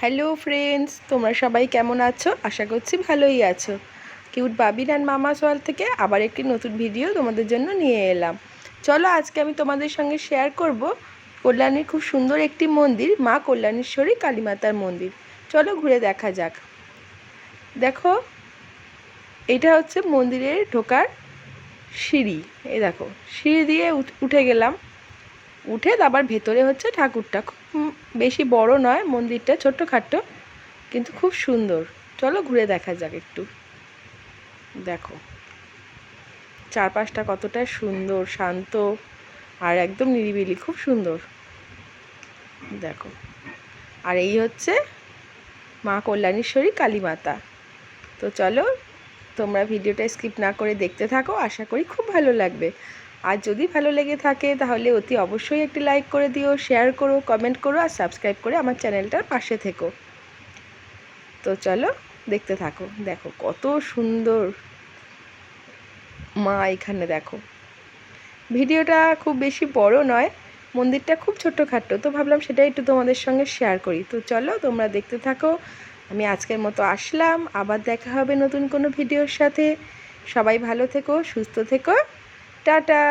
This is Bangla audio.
হ্যালো ফ্রেন্ডস তোমরা সবাই কেমন আছো? আশা করছি ভালোই আছো। কিউট বাবিন অ্যান্ড মামাস ওয়াল থেকে আবার একটি নতুন ভিডিও তোমাদের জন্য নিয়ে এলাম। চলো আজকে আমি তোমাদের সঙ্গে শেয়ার করব কল্যাণীর খুব সুন্দর একটি মন্দির, মা কল্যাণেশ্বরী কালীমাতার মন্দির। চলো ঘুরে দেখা যাক। দেখো, এটা হচ্ছে মন্দিরের ঢোকার সিঁড়ি। এ দেখো, সিঁড়ি দিয়ে উঠে গেলাম। উঠে আবার ভেতরে হচ্ছে ঠাকুরটা। খুব বেশি বড় নয়, মন্দিরটা ছোট্টখাট্টো কিন্তু খুব সুন্দর। চলো ঘুরে দেখা যাক একটু। দেখো, চারপাশটা কতটা সুন্দর, শান্ত আর একদম নিরিবিলি, খুব সুন্দর। দেখো, আর এই হচ্ছে মা কল্যাণেশ্বরী কালীমাতা তো চলো, তোমরা ভিডিওটা স্কিপ না করে দেখতে থাকো, আশা করি খুব ভালো লাগবে। আর যদি ভালো লেগে থাকে তাহলে অতি অবশ্যই একটি লাইক করে দিও শেয়ার করো কমেন্ট করো আর সাবস্ক্রাইব করে আমার চ্যানেলটার পাশে থেকো। তো চলো দেখতে থাকো। দেখো কত সুন্দর মা এখানে দেখো। ভিডিওটা খুব বেশি বড় নয়, মন্দিরটা খুব ছোট্টখাট্টো তো ভাবলাম সেটা একটু তোমাদের সঙ্গে শেয়ার করি। তো চলো তোমরা দেখতে থাকো। আমি আজকের মতো আসলাম, আবার দেখা হবে নতুন কোনো ভিডিওর সাথে। সবাই ভালো থেকো, সুস্থ থেকো। টাটা।